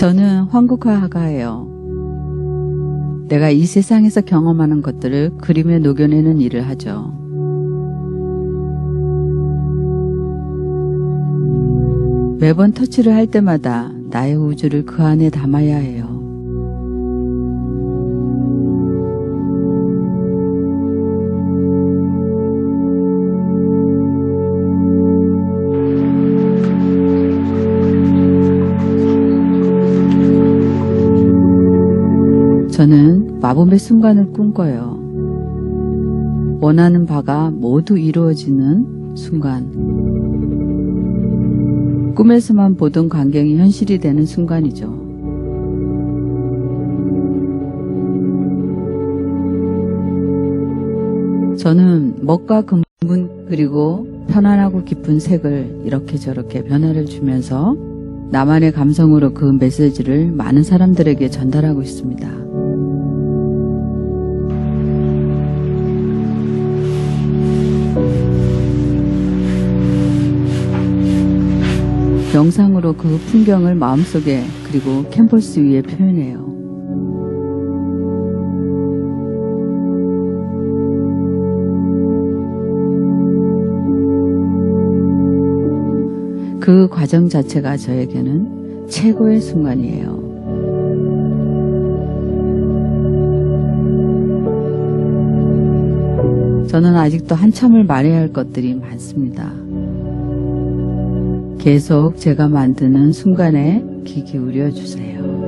저는 황국화가예요. 내가 이 세상에서 경험하는 것들을 그림에 녹여내는 일을 하죠. 매번 터치를 할 때마다 나의 우주를 그 안에 담아야 해요. 저는 마법의 순간을 꿈꿔요. 원하는 바가 모두 이루어지는 순간. 꿈에서만 보던 광경이 현실이 되는 순간이죠. 저는 먹과 근분 그리고 편안하고 깊은 색을 이렇게 저렇게 변화를 주면서 나만의 감성으로 그 메시지를 많은 사람들에게 전달하고 있습니다. 영상으로 그 풍경을 마음속에 그리고 캔버스 위에 표현해요. 그 과정 자체가 저에게는 최고의 순간이에요. 저는 아직도 한참을 말해야 할 것들이 많습니다. 계속 제가 만드는 순간에 귀 기울여 주세요.